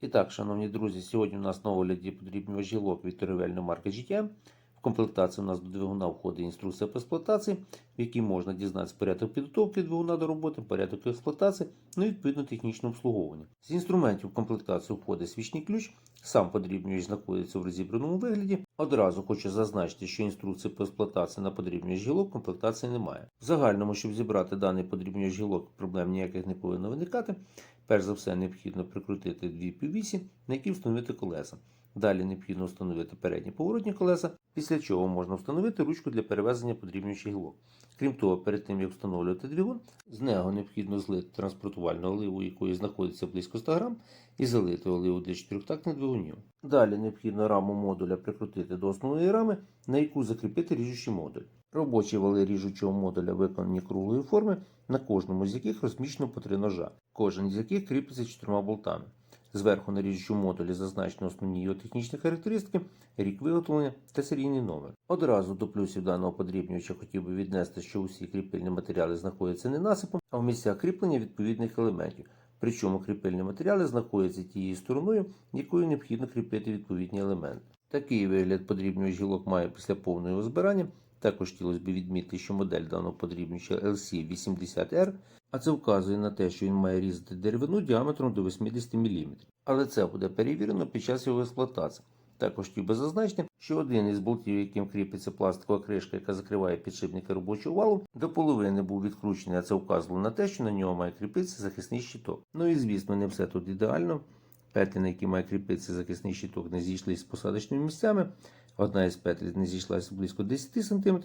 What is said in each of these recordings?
І так, шановні друзі, сьогодні у нас на огляді подрібнювач гілок від торгівельної марки GTM. В комплектації у нас до двигуна входить інструкція по експлуатації, в якій можна дізнатися порядок підготовки двигуна до роботи, порядок експлуатації, ну і відповідно технічне обслуговування. З інструментів в комплектацію входить свічний ключ, сам подрібнювач знаходиться в розібраному вигляді. Одразу хочу зазначити, що інструкції по експлуатації на подрібнювач гілок комплектації немає. В загальному, щоб зібрати даний подрібнювач гілок, проблем ніяких не повинно виникати. Перш за все, необхідно прикрутити дві піввісі, на які встановити колеса. Далі необхідно встановити передні поворотні колеса, після чого можна встановити ручку для перевезення подрібнюючих гілок. Крім того, перед тим як встановлювати двигун, з нього необхідно злити транспортувальну оливу, якої знаходиться близько 100 грам, і залити оливу для чотирьохтактних двигунів. Далі необхідно раму модуля прикрутити до основної рами, на яку закріпити ріжучий модуль. Робочі вали ріжучого модуля виконані круглої форми, на кожному з яких розміщено по три ножа, кожен з яких кріпиться чотирма болтами. Зверху на ріжучому модулі зазначено основні його технічні характеристики, рік виготовлення та серійний номер. Одразу до плюсів даного подрібнювача хотів би віднести, що усі кріпильні матеріали знаходяться не насипом, а в місцях кріплення відповідних елементів. Причому кріпильні матеріали знаходяться тією стороною, якою необхідно кріпити відповідні елементи. Такий вигляд подрібнювач гілок має після повного збирання. Також хотілося б відмітити, що модель даного подрібнювача LC80R, а це вказує на те, що він має різати деревину діаметром до 80 мм. Але це буде перевірено під час його експлуатації. Також хотів би зазначити, що один із болтів, яким кріпиться пластикова кришка, яка закриває підшипники робочого валу, до половини був відкручений, а це вказувало на те, що на нього має кріпитися захисний щиток. Ну і звісно, не все тут ідеально. Петлі, на які має кріпитися захисний щиток, не зійшлися з посадочними місцями. Одна із петель не зійшлася близько 10 см,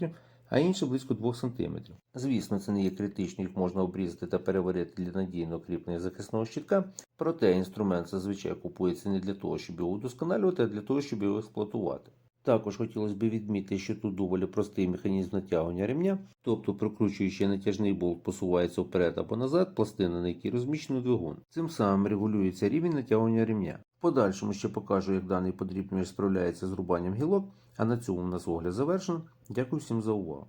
а інша близько 2 см. Звісно, це не є критично, їх можна обрізати та переварити для надійного кріплення захисного щитка. Проте інструмент зазвичай купується не для того, щоб його удосконалювати, а для того, щоб його експлуатувати. Також хотілося б відмітити, що тут доволі простий механізм натягування ремня, тобто прокручуючи натяжний болт посувається вперед або назад, пластина, на якій розміщено двигун. Цим самим регулюється рівень натягування ремня. В подальшому ще покажу, як даний подрібнювач справляється з рубанням гілок, а на цьому у нас огляд завершено. Дякую всім за увагу.